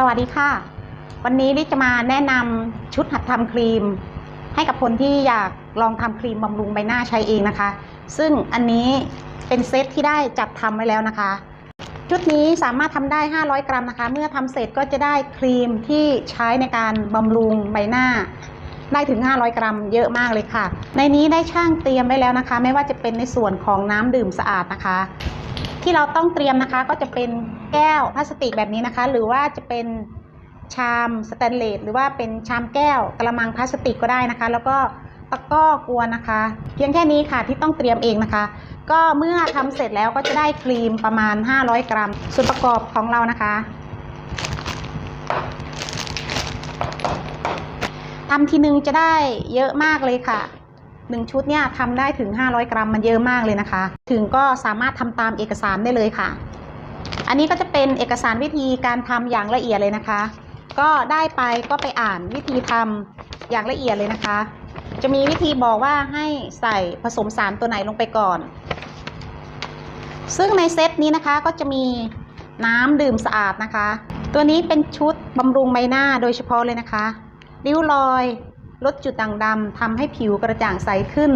สวัสดีค่ะ วันนี้ลิจะมาแนะนำชุดหัดทำครีม ให้กับคนที่อยากลองทำครีมบำรุงใบหน้าใช้เองนะคะ ซึ่งอันนี้เป็นเซตที่ได้จัดทำไว้แล้วนะคะ ชุดนี้สามารถทำได้ 500 กรัมนะคะ เมื่อทำเสร็จก็จะได้ครีมที่ใช้ในการบำรุงใบหน้า ได้ถึง 500 กรัม เยอะมากเลยค่ะ ในนี้ได้ช่างเตรียมไว้แล้วนะคะ ไม่ว่าจะเป็นในส่วนของน้ำดื่มสะอาดนะคะ ที่เราต้องเตรียมนะคะก็จะเป็นแก้วพลาสติกแบบนี้นะคะ หรือว่าจะเป็นชามสแตนเลสหรือว่าเป็นชามแก้วกระมังพลาสติกก็ได้นะคะ แล้วก็ตะกร้อกวนนะคะ เพียงแค่นี้ค่ะที่ต้องเตรียมเองนะคะ ก็เมื่อทำเสร็จแล้วก็จะได้ครีมประมาณ 500 กรัม ส่วนประกอบของเรานะคะทำทีนึงจะได้เยอะมากเลยค่ะ หนึ่งชุดเนี่ยทำได้ถึง 500 กรัมมันเยอะมากเลยนะคะ ถึงก็สามารถทำตามเอกสารได้เลยค่ะ อันนี้ก็จะเป็นเอกสารวิธีการทำอย่างละเอียดเลยนะคะ ก็ได้ไปก็ไปอ่านวิธีทำอย่างละเอียดเลยนะคะ จะมีวิธีบอกว่าให้ใส่ผสมสารตัวไหนลงไปก่อน ซึ่งในเซตนี้นะคะก็จะมีน้ำดื่มสะอาดนะคะ ตัวนี้เป็นชุดบำรุงใบหน้าโดยเฉพาะเลยนะคะ ริ้วรอย ลดจุดด่างดำทำให้ผิวกระจ่างใสขึ้น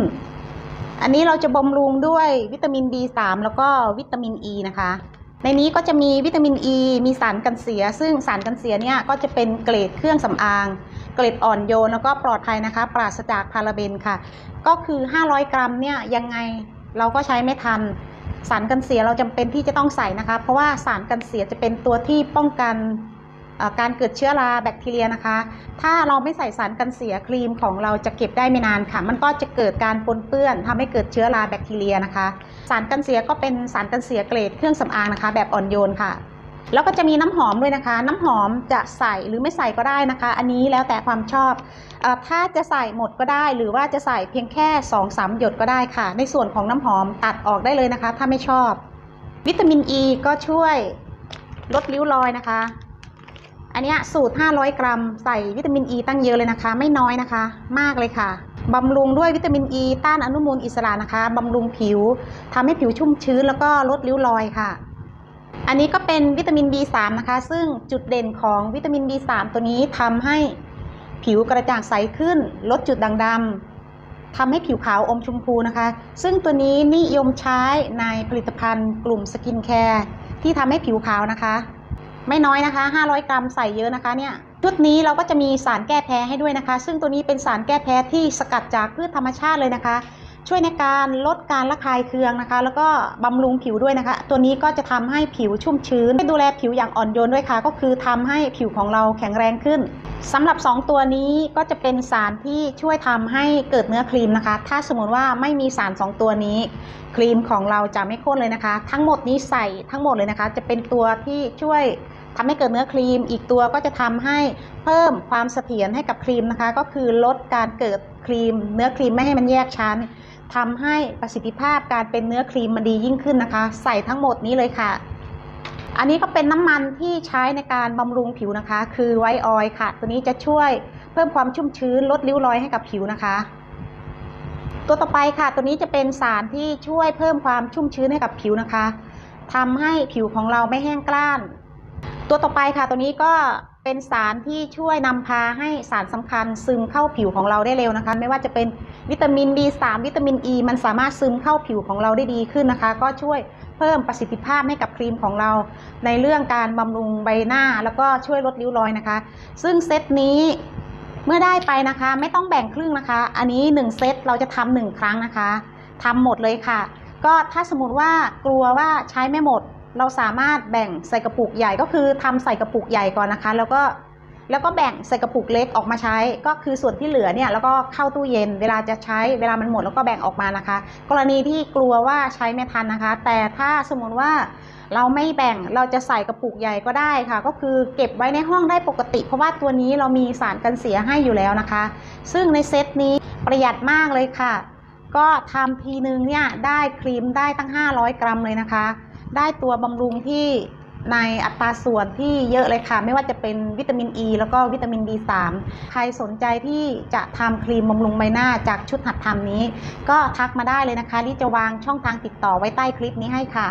อันนี้เราจะบำรุงด้วยวิตามิน B3 แล้วก็วิตามิน E นะคะ ในนี้ก็จะมีวิตามิน E มีสารกันเสีย ซึ่งสารกันเสียเนี่ยก็จะเป็นเกรดเครื่องสำอาง เกรดอ่อนโยนแล้วก็ปลอดภัยนะคะ ปราศจากพาราเบนค่ะ ก็คือ 500 กรัมเนี่ยยังไงเราก็ใช้ไม่ทันสารกันเสียเราจำเป็นที่จะต้องใส่นะคะ เพราะว่าสารกันเสียจะเป็นตัวที่ป้องกัน การเกิดเชื้อราแบคทีเรียนะคะ ถ้าเราไม่ใส่สารกันเสียครีมของเราจะเก็บได้ไม่นานค่ะ มันก็จะเกิดการปนเปื้อนทำให้เกิดเชื้อราแบคทีเรียนะคะ สารกันเสียก็เป็นสารกันเสียเกรดเครื่องสำอางนะคะ แบบอ่อนโยนค่ะ แล้วก็จะมีน้ำหอมด้วยนะคะ น้ำหอมจะใส่หรือไม่ใส่ก็ได้นะคะ อันนี้แล้วแต่ความชอบอถ้าจะใส่หมดก็ได้ หรือว่าจะใส่เพียงแค่2อสามหยดก็ได้ค่ะ ในส่วนของน้ำหอมตัดออกได้เลยนะคะ ถ้าไม่ชอบ วิตามินอ e ีก็ช่วยลดริ้วรอยนะคะ อันนี้สูตร 500 กรัม ใส่วิตามินอ e ีตั้งเยอะเลยนะคะ ไม่น้อยนะคะ มากเลยค่ะบำรุงด้วยวิตามินอ e ีต้านอนุมูลอิสระนะคะบำรุงผิวทำให้ผิวชุ่มชื้นแล้วก็ลดริ้วรอยค่ะ อันนี้ก็เป็นวิตามิน B3 นะคะ ซึ่งจุดเด่นของวิตามิน B3 ตัวนี้ทำให้ผิวกระจ่างใสขึ้น ลดจุดด่างดำทำให้ผิวขาวอมชมพูนะคะ ซึ่งตัวนี้นิยมใช้ในผลิตภัณฑ์กลุ่มสกินแคร์ที่ทำให้ผิวขาวนะคะ ไม่น้อยนะคะ 500 กรัมใส่เยอะนะคะเนี่ยชุดนี้เราก็จะมีสารแก้แพ้ให้ด้วยนะคะ ซึ่งตัวนี้เป็นสารแก้แพ้ที่สกัดจากพืชธรรมชาติเลยนะคะ ช่วยในการลดการระคายเคืองนะคะ แล้วก็บำรุงผิวด้วยนะคะ ตัวนี้ก็จะทำให้ผิวชุ่มชื้นดูแลผิวอย่างอ่อนโยนด้วยค่ะ ก็คือทำให้ผิวของเราแข็งแรงขึ้นสำหรับ 2 ตัวนี้ก็จะเป็นสารที่ช่วยทำให้เกิดเนื้อครีมนะคะ ถ้าสมมติว่าไม่มีสาร 2 ตัวนี้ ครีมของเราจะไม่ข้นเลยนะคะ ทั้งหมดนี้ใส่ทั้งหมดเลยนะคะ จะเป็นตัวที่ช่วยทำให้เกิดเนื้อครีม อีกตัวก็จะทำให้เพิ่มความเสถียรให้กับครีมนะคะ ก็คือลดการเกิดครีม เนื้อครีมไม่ให้มันแยกชั้น ทำให้ประสิทธิภาพการเป็นเนื้อครีมมันดียิ่งขึ้นนะคะ ใส่ทั้งหมดนี้เลยค่ะ อันนี้ก็เป็นน้ำมันที่ใช้ในการบำรุงผิวนะคะ คือไวท์ออยล์ค่ะ ตัวนี้จะช่วยเพิ่มความชุ่มชื้นลดริ้วรอยให้กับผิวนะคะ ตัวต่อไปค่ะ ตัวนี้จะเป็นสารที่ช่วยเพิ่มความชุ่มชื้นให้กับผิวนะคะทำให้ผิวของเราไม่แห้งกร้าน ตัวต่อไปค่ะตัวนี้ก็เป็นสารที่ช่วยนำพาให้สารสำคัญซึมเข้าผิวของเราได้เร็วนะคะ ไม่ว่าจะเป็นวิตามิน B3 วิตามิน E มันสามารถซึมเข้าผิวของเราได้ดีขึ้นนะคะ ก็ช่วยเพิ่มประสิทธิภาพให้กับครีมของเรา ในเรื่องการบำรุงใบหน้าแล้วก็ช่วยลดริ้วรอยนะคะ ซึ่งเซตนี้เมื่อได้ไปนะคะ ไม่ต้องแบ่งครึ่งนะคะ อันนี้ 1 เซตเราจะทำหนึ่งครั้งนะคะทำหมดเลยค่ะ ก็ถ้าสมมติว่ากลัวว่าใช้ไม่หมด เราสามารถแบ่งใส่กระปุกใหญ่ก็คือทำใส่กระปุกใหญ่ก่อนนะคะ แล้วก็แล้วก็แบ่งใส่กระปุกเล็กออกมาใช้ ก็คือส่วนที่เหลือเนี่ยแล้วก็เข้าตู้เย็น เวลาจะใช้เวลามันหมดแล้วก็แบ่งออกมานะคะ กรณีที่กลัวว่าใช้ไม่ทันนะคะ แต่ถ้าสมมติว่าเราไม่แบ่งเราจะใส่กระปุกใหญ่ก็ได้ค่ะ ก็คือเก็บไว้ในห้องได้ปกติ เพราะว่าตัวนี้เรามีสารกันเสียให้อยู่แล้วนะคะ ซึ่งในเซตนี้ประหยัดมากเลยค่ะ ก็ทำทีนึงเนี่ยได้ครีมได้ตั้ง 500 กรัมเลยนะคะ ได้ตัวบำรุงที่ในอัตราส่วนที่เยอะเลยค่ะ ไม่ว่าจะเป็นวิตามินอ e ีแล้วก็วิตามิน B3 ใครสนใจที่จะทำครีมบำรุงใบหน้าจากชุดหัดทำนี้ ก็ทักมาได้เลยนะคะ ที่จะวางช่องทางติดต่อไว้ใต้คลิปนี้ให้ค่ะ